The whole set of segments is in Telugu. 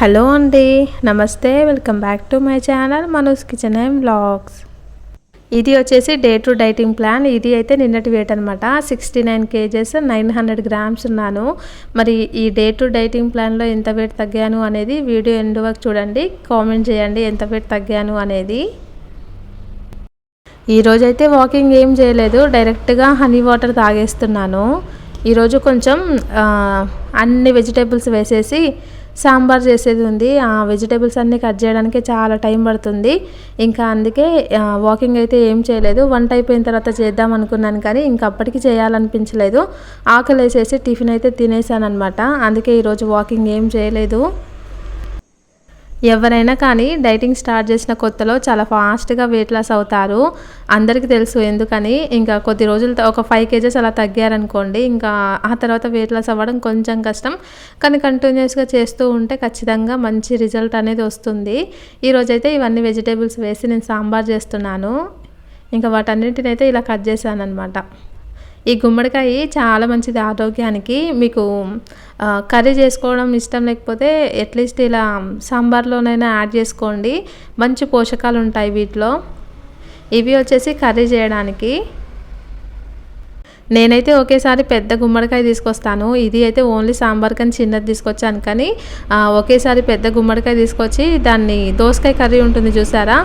హలో అండి నమస్తే welcome back to my channel Manoj kitchen and blogs ఇది వచ్చేసి డే టు డైటింగ్ ప్లాన్. ఇది అయితే నిన్నటి వెయిట్ అనమాట sixty nine kgs nine hundred grams ఉన్నాను. మరి ఈ డే టు డైటింగ్ ప్లాన్లో ఎంత వెయిట్ తగ్గాను అనేది వీడియో ఎండ్ వరకు చూడండి. కామెంట్ చేయండి ఎంత వెయిట్ తగ్గాను అనేది. ఈరోజైతే వాకింగ్ ఏం చేయలేదు. డైరెక్ట్గా హనీ వాటర్ తాగేస్తున్నాను. ఈరోజు కొంచెం అన్ని వెజిటేబుల్స్ వేసేసి సాంబార్ చేసేది ఉంది. ఆ వెజిటేబుల్స్ అన్నీ కట్ చేయడానికి చాలా టైం పడుతుంది. ఇంకా అందుకే వాకింగ్ అయితే ఏం చేయలేదు. వంట అయిపోయిన తర్వాత చేద్దాం అనుకున్నాను కానీ ఇంకా అప్పటికి చేయాలనిపించలేదు. ఆకలి వేసేసి టిఫిన్ అయితే తినేసాను అనమాట అందుకే ఈరోజు వాకింగ్ ఏం చేయలేదు. ఎవరైనా కానీ డైటింగ్ స్టార్ట్ చేసిన కొత్తలో చాలా ఫాస్ట్గా వెయిట్ లాస్ అవుతారు. అందరికీ తెలుసు ఎందుకని. ఇంకా కొద్ది రోజులు ఒక ఫైవ్ కేజెస్ అలా తగ్గారనుకోండి ఇంకా ఆ తర్వాత వెయిట్ లాస్ అవ్వడం కొంచెం కష్టం. కానీ కంటిన్యూస్గా చేస్తూ ఉంటే ఖచ్చితంగా మంచి రిజల్ట్ అనేది వస్తుంది. ఈరోజైతే ఇవన్నీ వెజిటేబుల్స్ వేసి నేను సాంబార్ చేస్తున్నాను. ఇంకా వాటన్నింటినైతే ఇలా కట్ చేశాను అనమాట ఈ గుమ్మడికాయ చాలా మంచిది ఆరోగ్యానికి. మీకు కర్రీ చేసుకోవడం ఇష్టం లేకపోతే అట్లీస్ట్ ఇలా సాంబార్లోనైనా యాడ్ చేసుకోండి. మంచి పోషకాలు ఉంటాయి వీటిలో. ఇవి వచ్చేసి కర్రీ చేయడానికి. నేనైతే ఒకేసారి పెద్ద గుమ్మడికాయ తీసుకొస్తాను. ఇది అయితే ఓన్లీ సాంబార్ కానీ చిన్నది తీసుకొచ్చాను కానీ ఒకేసారి పెద్ద గుమ్మడికాయ తీసుకొచ్చి దాన్ని దోసకాయ కర్రీ ఉంటుంది చూసారా?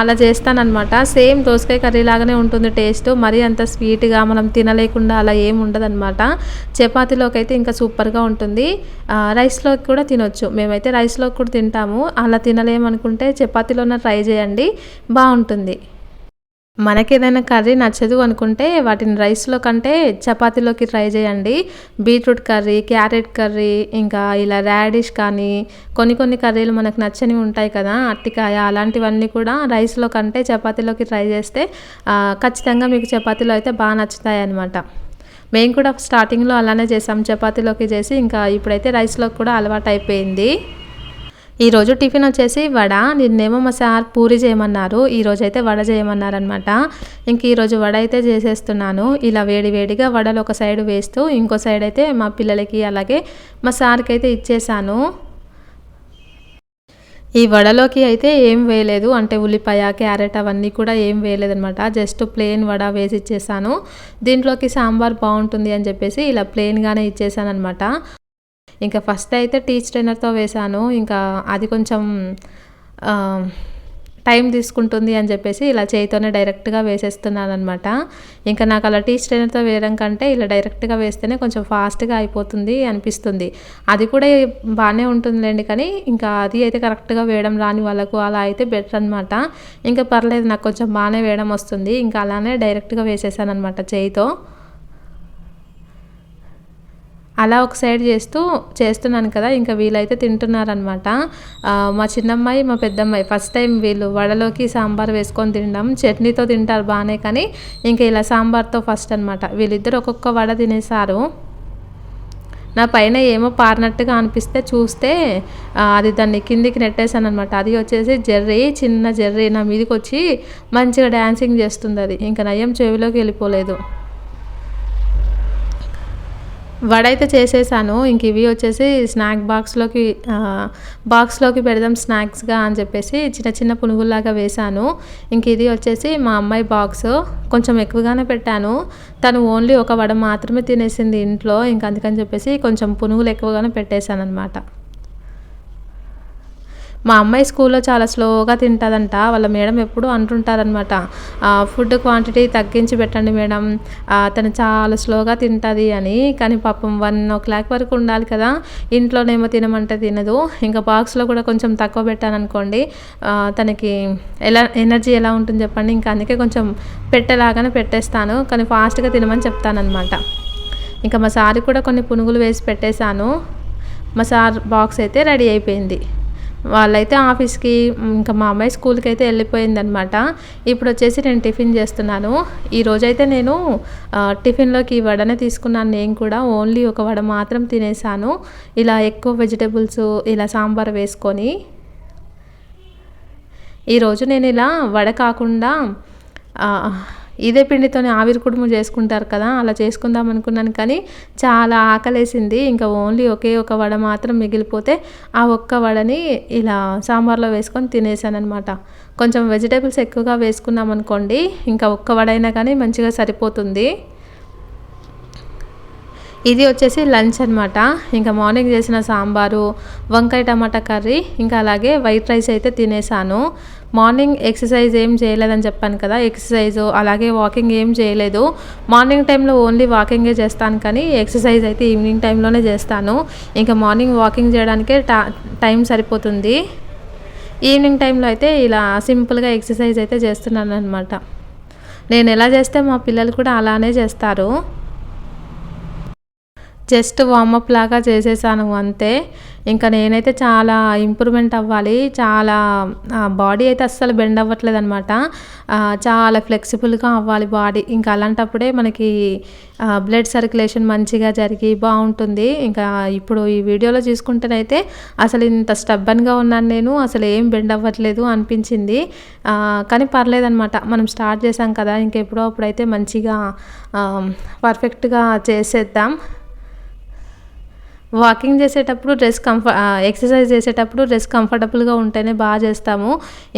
అలా చేస్తానమాట సేమ్ దోసకాయ కర్రీ లాగానే ఉంటుంది టేస్ట్. మరీ అంత స్వీట్గా మనం తినలేకుండా అలా ఏం ఉండదన్నమాట. చపాతీలోకి అయితే ఇంకా సూపర్గా ఉంటుంది. రైస్లోకి కూడా తినొచ్చు. మేమైతే రైస్లోకి కూడా తింటాము. అలా తినలేమనుకుంటే చపాతీలోనే ట్రై చేయండి. బాగుంటుంది. మనకి ఏదైనా కర్రీ నచ్చదు అనుకుంటే వాటిని రైస్లో కంటే చపాతీలోకి ట్రై చేయండి. బీట్రూట్ కర్రీ క్యారెట్ కర్రీ ఇంకా ఇలా రాడిష్ కానీ కొన్ని కొన్ని కర్రీలు మనకు నచ్చనివి ఉంటాయి కదా అట్టికాయ అలాంటివన్నీ కూడా రైస్లో కంటే చపాతీలోకి ట్రై చేస్తే ఖచ్చితంగా మీకు చపాతీలో అయితే బాగా నచ్చుతాయి అనమాట మేము కూడా స్టార్టింగ్లో అలానే చేసాం చపాతీలోకి చేసి ఇంకా ఇప్పుడైతే రైస్లోకి కూడా అలవాటు అయిపోయింది. ఈరోజు టిఫిన్ వచ్చేసి వడ నిన్నేమో మా సార్ పూరి చేయమన్నారు ఈరోజు అయితే వడ చేయమన్నారనమాట ఇంక ఈరోజు వడ అయితే చేసేస్తున్నాను. ఇలా వేడి వేడిగా వడలు ఒక సైడ్ వేస్తూ ఇంకో సైడ్ అయితే మా పిల్లలకి అలాగే మా సార్కి అయితే ఇచ్చేసాను. ఈ వడలోకి అయితే ఏం వేయలేదు అంటే ఉల్లిపాయ క్యారెట్ అవన్నీ కూడా ఏం వేయలేదనమాట జస్ట్ ప్లెయిన్ వడ వేసి ఇచ్చేసాను. దీంట్లోకి సాంబార్ బాగుంటుంది అని చెప్పేసి ఇలా ప్లెయిన్గానే ఇచ్చేసాను అనమాట ఇంకా ఫస్ట్ అయితే టీచ్ ట్రైనర్తో వేశాను. ఇంకా అది కొంచెం టైం తీసుకుంటుంది అని చెప్పేసి ఇలా చేయితోనే డైరెక్ట్గా వేసేస్తున్నాను అనమాట ఇంకా నాకు అలా టీచ్ ట్రైనర్తో వేయడం కంటే ఇలా డైరెక్ట్గా వేస్తేనే కొంచెం ఫాస్ట్గా అయిపోతుంది అనిపిస్తుంది. అది కూడా బాగానే ఉంటుందిలేండి కానీ ఇంకా అది అయితే కరెక్ట్గా వేయడం రాని వాళ్ళకు అలా అయితే బెటర్ అనమాట ఇంకా పర్లేదు నాకు కొంచెం బాగానే వేయడం వస్తుంది. ఇంకా అలానే డైరెక్ట్గా వేసేసాను అనమాట చేయితో. అలా ఒక సైడ్ చేస్తూ చేస్తున్నాను కదా ఇంకా వీళ్ళైతే తింటున్నారనమాట మా చిన్నమ్మాయి మా పెద్దమ్మాయి ఫస్ట్ టైం వీళ్ళు వడలోకి సాంబార్ వేసుకొని తినడం చట్నీతో తింటారు బాగానే కానీ ఇంకా ఇలా సాంబార్తో ఫస్ట్ అనమాట వీళ్ళిద్దరు ఒక్కొక్క వడ తినేసారు నా పైన ఏమో పారినట్టుగా అనిపిస్తే చూస్తే అది దాన్ని కిందికి నెట్టేశాను అనమాట అది వచ్చేసి జెర్రీ చిన్న జెర్రీ నా మీదకి వచ్చి మంచిగా డ్యాన్సింగ్ చేస్తుంది అది. ఇంకా నయం చెవిలోకి వెళ్ళిపోలేదు. వడ అయితే చేసేసాను. ఇంక ఇవి వచ్చేసి స్నాక్ బాక్స్లోకి బాక్స్లోకి పెడదాం స్నాక్స్గా అని చెప్పేసి చిన్న చిన్న పునుగుల్లాగా వేశాను ఇంక ఇది వచ్చేసి మా అమ్మాయి బాక్స్. కొంచెం ఎక్కువగానే పెట్టాను. తను ఓన్లీ ఒక వడ మాత్రమే తినేసింది ఇంట్లో. ఇంక అందుకని చెప్పేసి కొంచెం పునుగులు ఎక్కువగానే పెట్టేశాను అనమాట మా అమ్మాయి స్కూల్లో చాలా స్లోగా తింటుందంట. వాళ్ళ మేడం ఎప్పుడు అంటుంటారనమాట ఫుడ్ క్వాంటిటీ తగ్గించి పెట్టండి మేడం. తను చాలా స్లోగా తింటుంది అని. కానీ పాపం వన్ ఓ క్లాక్ వరకు ఉండాలి కదా. ఇంట్లోనేమో తినమంటే తినదు. ఇంకా బాక్స్లో కూడా కొంచెం తక్కువ పెట్టాను అనుకోండి తనకి ఎలా ఎనర్జీ ఎలా ఉంటుంది చెప్పండి. ఇంకా అందుకే కొంచెం పెట్టేలాగానే పెట్టేస్తాను. కానీ ఫాస్ట్గా తినమని చెప్తానమాట ఇంకా మా సార్ కూడా కొన్ని పునుగులు వేసి పెట్టేశాను. మా సార్ బాక్స్ అయితే రెడీ అయిపోయింది. వాళ్ళైతే ఆఫీస్కి ఇంకా మా అమ్మాయి స్కూల్కి అయితే వెళ్ళిపోయిందనమాట ఇప్పుడు వచ్చేసి నేను టిఫిన్ చేస్తున్నాను. ఈరోజైతే నేను టిఫిన్లోకి వడనే తీసుకున్నాను. నేను కూడా ఓన్లీ ఒక వడ మాత్రం తినేసాను. ఇలా ఎక్కువ వెజిటేబుల్స్ ఇలా సాంబార్ వేసుకొని. ఈరోజు నేను ఇలా వడ కాకుండా ఇదే పిండితోనే ఆవిరి కుడుము చేసుకుంటారు కదా అలా చేసుకుందాం అనుకున్నాను కానీ చాలా ఆకలేసింది. ఇంకా ఓన్లీ ఒకే ఒక వడ మాత్రం మిగిలిపోతే ఆ ఒక్క వడని ఇలా సాంబార్లో వేసుకొని తినేసాను అనమాట కొంచెం వెజిటేబుల్స్ ఎక్కువగా వేసుకున్నాం అనుకోండి ఇంకా ఒక్క వడైనా కానీ మంచిగా సరిపోతుంది. ఇది వచ్చేసి లంచ్ అనమాట ఇంకా మార్నింగ్ చేసిన సాంబారు వంకాయ టమాటా కర్రీ ఇంకా అలాగే వైట్ రైస్ అయితే తినేసాను. మార్నింగ్ ఎక్సర్సైజ్ ఏం చేయలేదని చెప్పాను కదా ఎక్సర్సైజ్ అలాగే వాకింగ్ ఏం చేయలేదు. మార్నింగ్ టైంలో ఓన్లీ వాకింగే చేస్తాను కానీ ఎక్సర్సైజ్ అయితే ఈవినింగ్ టైంలోనే చేస్తాను. ఇంకా మార్నింగ్ వాకింగ్ చేయడానికే టైం సరిపోతుంది. ఈవినింగ్ టైంలో అయితే ఇలా సింపుల్గా ఎక్సర్సైజ్ అయితే చేస్తున్నాను అనమాట నేను ఎలా చేస్తే మా పిల్లలు కూడా అలానే చేస్తారు. జస్ట్ వామప్ లాగా చేసేసాను అంతే. ఇంకా నేనైతే చాలా ఇంప్రూవ్మెంట్ అవ్వాలి. చాలా బాడీ అయితే అస్సలు బెండ్ అవ్వట్లేదు అనమాట చాలా ఫ్లెక్సిబుల్గా అవ్వాలి బాడీ ఇంకా అలాంటప్పుడే మనకి బ్లడ్ సర్క్యులేషన్ మంచిగా జరిగి బాగుంటుంది. ఇంకా ఇప్పుడు ఈ వీడియోలో చూసుకుంటేనైతే అసలు ఇంత స్టబ్బన్గా ఉన్నాను నేను. అసలు ఏం బెండ్ అవ్వట్లేదు అనిపించింది. కానీ పర్లేదనమాట మనం స్టార్ట్ చేసాం కదా. ఇంకెప్పుడో అప్పుడైతే మంచిగా పర్ఫెక్ట్గా చేసేద్దాం. వాకింగ్ చేసేటప్పుడు డ్రెస్ కంఫర్ ఎక్సర్సైజ్ చేసేటప్పుడు డ్రెస్ కంఫర్టబుల్గా ఉంటేనే బాగా చేస్తాము.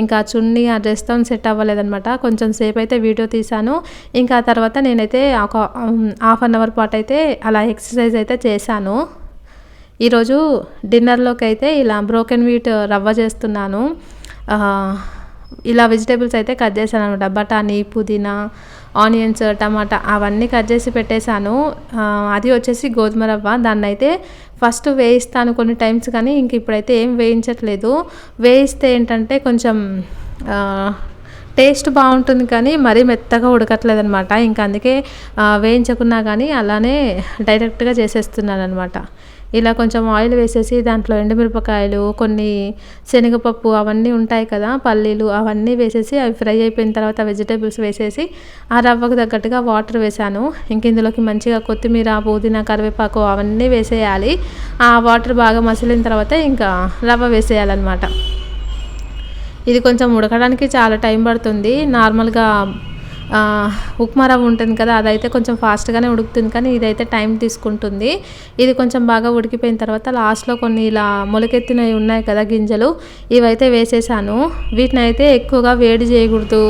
ఇంకా చున్నీ ఆ డ్రెస్తో సెట్ అవ్వలేదనమాట కొంచెం సేపు అయితే వీడియో తీశాను. ఇంకా తర్వాత నేనైతే ఒక హాఫ్ అన్ అవర్ పాటు అయితే అలా ఎక్సర్సైజ్ అయితే చేశాను. ఈరోజు డిన్నర్లోకి అయితే ఇలా బ్రోకెన్ వీట్ రవ్వ చేస్తున్నాను. ఇలా వెజిటేబుల్స్ అయితే కట్ చేశాను అనమాట. బఠానీ పుదీనా ఆనియన్స్ టమాటా అవన్నీ కట్ చేసి పెట్టేశాను. అది వచ్చేసి గోధుమ రవ్వ. దాన్ని అయితే ఫస్ట్ వేయిస్తాను కొన్ని టైమ్స్ కానీ ఇంక ఇప్పుడైతే ఏం వేయించట్లేదు. వేయిస్తే ఏంటంటే కొంచెం టేస్ట్ బాగుంటుంది కానీ మరీ మెత్తగా ఉడకట్లేదు అనమాట ఇంకా అందుకే వేయించకున్నా కానీ అలానే డైరెక్ట్గా చేసేస్తున్నాను అనమాట ఇలా కొంచెం ఆయిల్ వేసేసి దాంట్లో ఎండుమిరపకాయలు కొన్ని శనగపప్పు అవన్నీ ఉంటాయి కదా పల్లీలు అవన్నీ వేసేసి అవి ఫ్రై అయిపోయిన తర్వాత వెజిటేబుల్స్ వేసేసి ఆ రవ్వకు తగ్గట్టుగా వాటర్ వేసాను. ఇంక ఇందులోకి మంచిగా కొత్తిమీర పుదీనా కరివేపాకు అవన్నీ వేసేయాలి. ఆ వాటర్ బాగా మసిలిన తర్వాత ఇంకా రవ్వ వేసేయాలన్నమాట. ఇది కొంచెం ఉడకడానికి చాలా టైం పడుతుంది. నార్మల్గా ఉప్మా రవ్వ ఉంటుంది కదా అదైతే కొంచెం ఫాస్ట్గానే ఉడుకుతుంది కానీ ఇదైతే టైం తీసుకుంటుంది. ఇది కొంచెం బాగా ఉడికిపోయిన తర్వాత లాస్ట్లో కొన్ని ఇలా మొలకెత్తినవి ఉన్నాయి కదా గింజలు ఇవైతే వేసేసాను. వీటిని అయితే ఎక్కువగా వేడి చేయకూడదు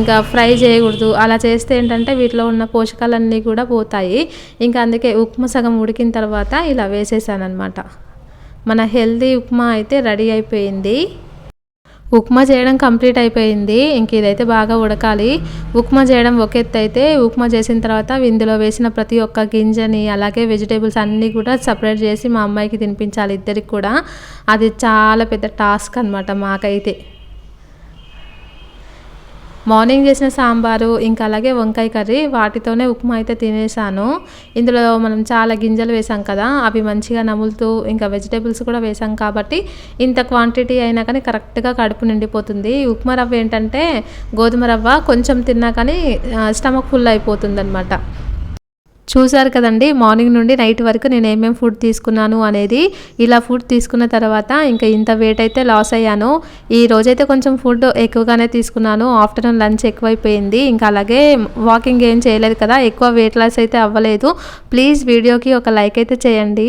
ఇంకా ఫ్రై చేయకూడదు. అలా చేస్తే ఏంటంటే వీటిలో ఉన్న పోషకాలన్నీ కూడా పోతాయి. ఇంకా అందుకే ఉప్మా సగం ఉడికిన తర్వాత ఇలా వేసేసాను అనమాట మన హెల్దీ ఉప్మా అయితే రెడీ అయిపోయింది. ఉప్మా చేయడం కంప్లీట్ అయిపోయింది. ఇంక ఇదైతే బాగా ఉడకాలి. ఉప్మా చేయడం ఒక ఎత్తు అయితే ఉప్మా చేసిన తర్వాత ఇందులో వేసిన ప్రతి ఒక్క గింజని అలాగే వెజిటేబుల్స్ అన్నీ కూడా సపరేట్ చేసి మా అమ్మాయికి తినిపించాలి ఇద్దరికి కూడా. అది చాలా పెద్ద టాస్క్ అనమాట మాకైతే. మార్నింగ్ చేసిన సాంబారు ఇంకా అలాగే వంకాయ కర్రీ వాటితోనే ఉప్మా అయితే తినేసాను. ఇందులో మనం చాలా గింజలు వేసాం కదా అవి మంచిగా నములుతూ ఇంకా వెజిటేబుల్స్ కూడా వేసాం కాబట్టి ఇంత క్వాంటిటీ అయినా కానీ కరెక్ట్గా కడుపు నిండిపోతుంది. ఉప్మా రవ్వ ఏంటంటే గోధుమ రవ్వ కొంచెం తిన్నా కానీ స్టమక్ ఫుల్ అయిపోతుంది అనమాట చూశారు కదండి మార్నింగ్ నుండి నైట్ వరకు నేను ఏమేమి ఫుడ్ తీసుకున్నాను అనేది. ఇలా ఫుడ్ తీసుకున్న తర్వాత ఇంకా ఇంత వెయిట్ అయితే లాస్ అయ్యాను. ఈ రోజైతే కొంచెం ఫుడ్ ఎక్కువగానే తీసుకున్నాను. ఆఫ్టర్నూన్ లంచ్ ఎక్కువైపోయింది. ఇంకా అలాగే వాకింగ్ ఏం చేయలేదు కదా ఎక్కువ వెయిట్ లాస్ అయితే అవ్వలేదు. ప్లీజ్ వీడియోకి ఒక లైక్ అయితే చేయండి.